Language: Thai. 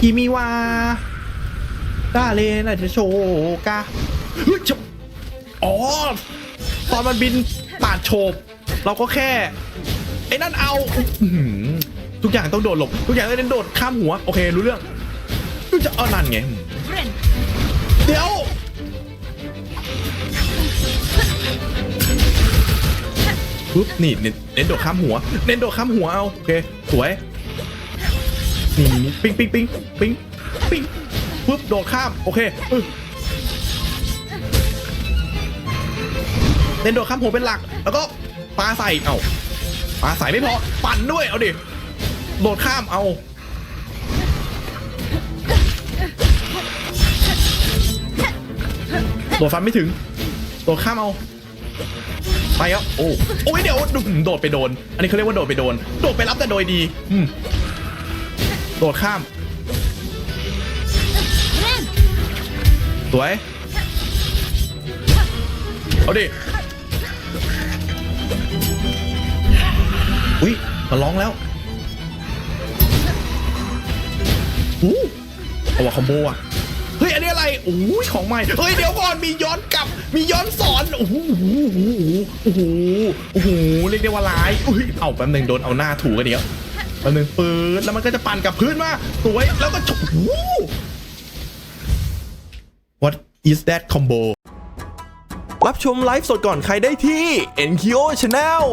กิมิวาดาเลนะจะโชกาเฮ้ยจะอ๋อ ตอนมันบินปาดโฉบเราก็แค่ ไอ้นั่นเอาทุกอย่างต้องโดดหลบ ทุกอย่างต้องโดดข้ามหัว โอเค รู้เรื่องจะเอานั่นไง เดี๋ยว ปุ๊บ นี่เน้นเน้นโดดข้ามหัว เน้นโดดข้ามหัวเอา โอเค สวย นี่นี่นี่ปิ้งปิ้งปิ้งปิ้งปิ้งปุ๊บโดดข้ามโอเคเน้นโดดข้ามหัวเป็นหลัก แล้วก็ปาใส่เอาปาใส่ไม่พอปั่นด้วยเอาดิโดดข้ามเอาโดดฟันไม่ถึง โดดข้ามเอา ไปครับโอ้โอ้ยเดี๋ยวดูโดดไปโดน อันนี้เขาเรียกว่าโดดไปโดน โดดไปรับแต่โดยดี อืม โดดข้าม สวย เอาดิ อุ้ยมาร้องแล้วอู้เอาว่ะคอมโบอะ เฮ้ย อันนี้อะไรโอ้ยของใหม่ เฮ้ย เดี๋ยวก่อน มีย้อนกลับ มีย้อนสอนโอ้โหโอ้โหโอ้โหโอ้โหเรียกได้ว่าร้ายอุ้ย เอาแป๊บนึงโดนเอาหน้าถูกันเดียว อันหนึ่งปืนแล้วมันก็จะปั่นกับพื้นมาสวยแล้วก็ฉกโอ้ What is that combo รับชมไลฟ์สดก่อนใครได้ที่ NKO Channel